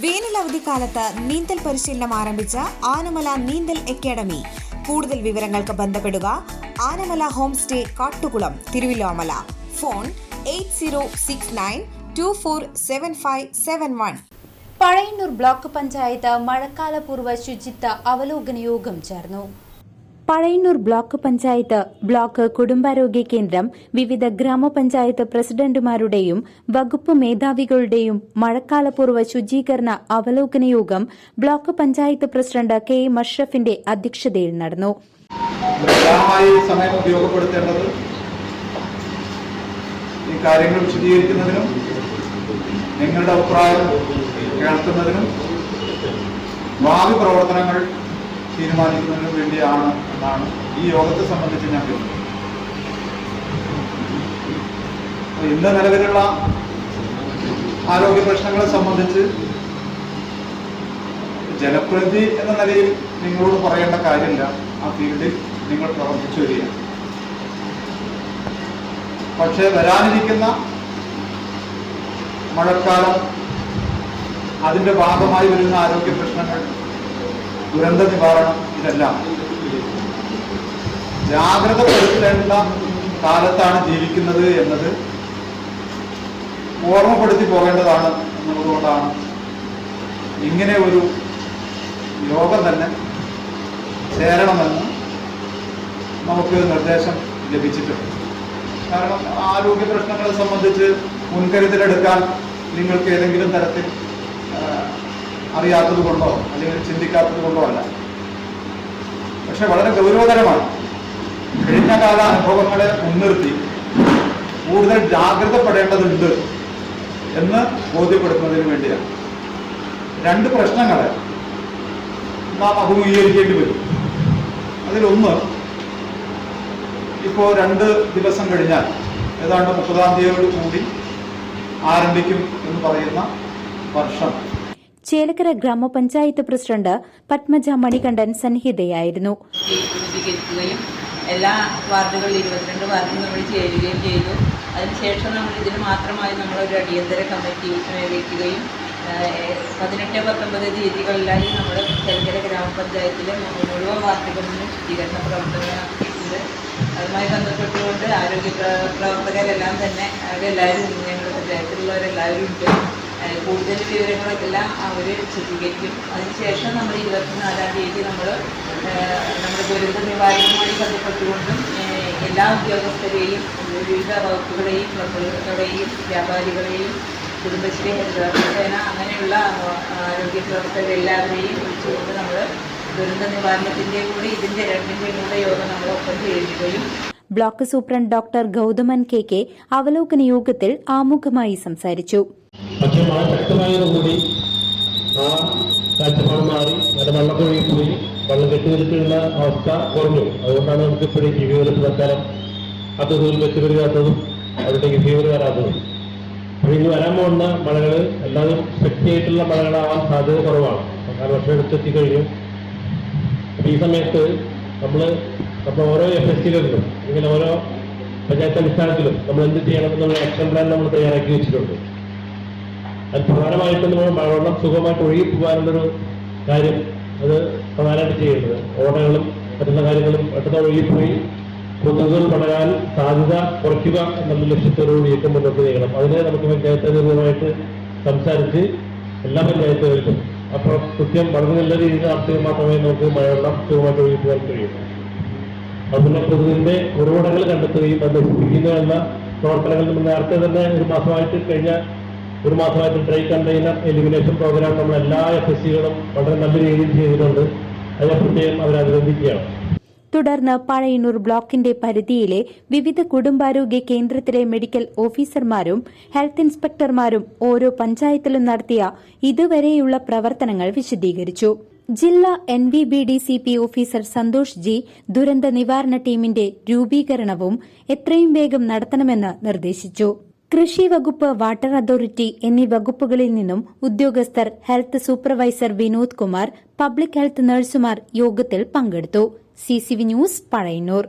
വേനൽ അവധിക്കാലത്ത് നീന്തൽ പരിശീലനം ആരംഭിച്ച ആനമല നീന്തൽ അക്കാദമി. കൂടുതൽ വിവരങ്ങൾക്ക് ബന്ധപ്പെടുക Anamala home stay Kattukulam Thiruvilwamala. Phone eight zero six nine two four seven five seven one. Pazhayannur block panchayat മഴക്കാലപൂർവ ശുചിത്വ അവലോകന യോഗം ചേർന്നു. പഴയന്നൂർ ബ്ലോക്ക് പഞ്ചായത്ത് ബ്ലോക്ക് കുടുംബാരോഗ്യ കേന്ദ്രം വിവിധ ഗ്രാമപഞ്ചായത്ത് പ്രസിഡന്റുമാരുടെയും വകുപ്പ് മേധാവികളുടെയും മഴക്കാലപൂർവ ശുചീകരണ അവലോകന യോഗം block panchayat president K M അഷ്റഫിന്റെ അധ്യക്ഷതയിൽ നടന്നു. ഈ കാര്യങ്ങൾ നിങ്ങളുടെ അഭിപ്രായം കേൾക്കുന്നതിനും ഭാവി പ്രവർത്തനങ്ങൾ തീരുമാനിക്കുന്നതിനും വേണ്ടിയാണ് എന്നാണ് ഈ യോഗത്തെ സംബന്ധിച്ച് ഞാൻ കരുതുന്നത് ഇന്ന് നിലവിലുള്ള ആരോഗ്യ പ്രശ്നങ്ങളെ സംബന്ധിച്ച് ജലപ്രതി എന്ന നിലയിൽ നിങ്ങളോട് പറയേണ്ട കാര്യമില്ല. ആ ഫീൽഡിൽ നിങ്ങൾ പ്രവർത്തിച്ചു വരിക പക്ഷേ വരാനിരിക്കുന്ന മഴക്കാലം അതിന്റെ ഭാഗമായി വരുന്ന ആരോഗ്യ പ്രശ്നങ്ങൾ ദുരന്ത നിവാരണം ഇതെല്ലാം. ജാഗ്രത പെടുത്തേണ്ട കാലത്താണ് ജീവിക്കുന്നത് എന്നത് ഓർമ്മപ്പെടുത്തി പോകേണ്ടതാണ് എന്നുള്ളതുകൊണ്ടാണ്. ഇങ്ങനെ ഒരു യോഗം തന്നെ ചേരണമെന്ന് നമുക്ക് നിർദ്ദേശം ലഭിച്ചിട്ടുണ്ട്. കാരണം ആരോഗ്യ പ്രശ്നങ്ങളെ സംബന്ധിച്ച് മുൻകരുതലെടുക്കാൻ നിങ്ങൾക്ക് ഏതെങ്കിലും തരത്തിൽ അറിയാത്തത് കൊണ്ടോ അല്ലെങ്കിൽ ചിന്തിക്കാത്തത് കൊണ്ടോ അല്ല. പക്ഷെ വളരെ ഗൗരവതരമാണ്. കഴിഞ്ഞ കാല അനുഭവങ്ങളെ മുൻനിർത്തി കൂടുതൽ ജാഗ്രതപ്പെടേണ്ടതുണ്ട് എന്ന് ബോധ്യപ്പെടുത്തുന്നതിന് വേണ്ടിയാണ്. രണ്ട് പ്രശ്നങ്ങളെ നാം അഭിമുഖീകരിക്കേണ്ടി വരും. അതിലൊന്ന് ഇപ്പോൾ രണ്ട് ദിവസം കഴിഞ്ഞാൽ ഏതാണ്ട് മുപ്പതാം തീയതിയോട് കൂടി ആരംഭിക്കും എന്ന് പറയുന്ന വർഷം. ചേലക്കര ഗ്രാമപഞ്ചായത്ത് പ്രസിഡന്റ് പത്മജ മണികണ്ഠൻ സന്നിഹിതയായിരുന്നു. എല്ലാ വാർഡുകളിൽ ഇരുപത്തിരണ്ട് വാർഡിൽ നമ്മൾ ചേരുകയും ചെയ്തു. അതിനുശേഷം നമ്മൾ ഇതിന് മാത്രമായി നമ്മളൊരു അടിയന്തര കമ്മിറ്റി ഏഹ്, പതിനെട്ട് പത്തൊമ്പത് തീയതികളിലായി നമ്മൾ തെലങ്കര ഗ്രാമപഞ്ചായത്തിലെ മുഴുവൻ വാർഡുകളിലും പ്രവർത്തനങ്ങൾ നടത്തിയിട്ടുണ്ട്. അതുമായി ബന്ധപ്പെട്ടുകൊണ്ട് ആരോഗ്യ പ്ര- പ്രവർത്തകരെല്ലാം തന്നെ അവരെല്ലാവരും ഞങ്ങളുടെ പഞ്ചായത്തിലുള്ളവരെല്ലാവരും ഉണ്ട്. കൂടുതൽ വിവരങ്ങളെല്ലാം അവർ ചിത്രീകരിക്കും അതിനുശേഷം നമ്മൾ ഇരുപത്തിനാലാം തീയതി നമ്മൾ നമ്മുടെ ദുരന്ത നിവാരണവുമായി ബന്ധപ്പെട്ടുകൊണ്ടും എല്ലാ ഉദ്യോഗസ്ഥരെയും വിവിധ വകുപ്പുകളെയും ക്ലബുകളെയും വ്യാപാരികളെയും കുടുംബശ്രീ ഹരിതകർമ്മസേന അങ്ങനെയുള്ള ആരോഗ്യ പ്രവർത്തകരെല്ലാവരെയും വിളിച്ചുകൊണ്ട് നമ്മൾ ദുരന്ത നിവാരണത്തിന്റെ കൂടി ഇതിന്റെ രണ്ടിന്റെയും കൂടെ യോഗം നമ്മൾ ഒപ്പം ചേരുകയും block superintendent doctor Gauthaman K K അവലോകന യോഗത്തിൽ ആമുഖമായി സംസാരിച്ചു. ആ മാറി അവസ്ഥ കുറഞ്ഞു. അതുകൊണ്ടാണ് നമുക്ക് ഇപ്പോഴും ഫീവർ തൽക്കാലം വരാത്തതും. ഇനി വരാൻ പോകുന്ന മഴകൾ എല്ലാതും ശക്തിയായിട്ടുള്ള മഴകളാവാൻ സാധ്യത കുറവാണ്. കാരണം വർഷം എടുത്തെത്തിക്കഴിഞ്ഞു അപ്പോൾ ഈ സമയത്ത് നമ്മൾ നമ്മൾ ഓരോ എഫ് എസ് സികളിലും ഇങ്ങനെ ഓരോ പഞ്ചായത്ത് അടിസ്ഥാനത്തിലും നമ്മൾ എന്ത് ചെയ്യണമെന്നുള്ള ആക്ഷൻ പ്ലാൻ നമ്മൾ തയ്യാറാക്കി വെച്ചിട്ടുണ്ട്. അത് പ്രധാനമായിട്ടും നമ്മൾ മഴവെള്ളം സുഖമായിട്ട് ഒഴുകി പോകാനുള്ളൊരു കാര്യം അത് പ്രധാനമായിട്ട് ചെയ്യുന്നത്. ഓടകളും മറ്റുള്ള കാര്യങ്ങളും പെട്ടെന്ന് ഒഴുകിപ്പോയി കൊതുകുകൾ പടരാൻ സാധ്യത കുറയ്ക്കുക എന്നുള്ള ലക്ഷ്യത്തോടുകൂടി ഏറ്റവും മുന്നോട്ട് നീങ്ങണം. അതിനെ നമുക്ക് പഞ്ചായത്ത് അധികൃതരുമായിട്ട് സംസാരിച്ച് എല്ലാ പഞ്ചായത്തുകളിലും അപ്പോൾ കൃത്യം വളരെ നല്ല രീതിയിൽ നടത്തിയാൽ മാത്രമേ നമുക്ക് മഴവെള്ളം സുഖമായിട്ട് ഒഴുകി പോകാൻ കഴിയൂ. അതുപോലെ കൊതുകിന്റെ ഉറവിടങ്ങൾ കണ്ടെത്തുകയും അത് നശിപ്പിക്കുന്ന പ്രവർത്തനങ്ങൾ നമ്മൾ നേരത്തെ തന്നെ ഒരു മാസമായിട്ട് കഴിഞ്ഞ ഒരു മാസമായിട്ട് ഡ്രൈ കണ്ടെയ്നർ എലിമിനേഷൻ പ്രോഗ്രാം നമ്മൾ എല്ലാ എഫ് എസ് സികളും വളരെ നല്ല രീതിയിൽ ചെയ്തിട്ടുണ്ട്. അതിനെ പ്രത്യേകം അവരഭിനന്ദിക്കുകയാണ്. തുടർന്ന് പഴയന്നൂർ ബ്ലോക്കിന്റെ പരിധിയിലെ വിവിധ കുടുംബാരോഗ്യ കേന്ദ്രത്തിലെ മെഡിക്കൽ ഓഫീസർമാരും ഹെൽത്ത് ഇൻസ്പെക്ടർമാരും ഓരോ പഞ്ചായത്തിലും നടത്തിയ ഇതുവരെയുള്ള പ്രവർത്തനങ്ങൾ വിശദീകരിച്ചു. ജില്ലാ N V B D C P officer Santhosh G ദുരന്ത നിവാരണ ടീമിന്റെ രൂപീകരണവും എത്രയും വേഗം നടത്തണമെന്ന് നിർദ്ദേശിച്ചു. കൃഷി വകുപ്പ് വാട്ടർ അതോറിറ്റി എന്നീ വകുപ്പുകളിൽ നിന്നും ഉദ്യോഗസ്ഥർ health supervisor Vinod Kumar public health നഴ്സുമാർ യോഗത്തിൽ പങ്കെടുത്തു. C news Pazhayannur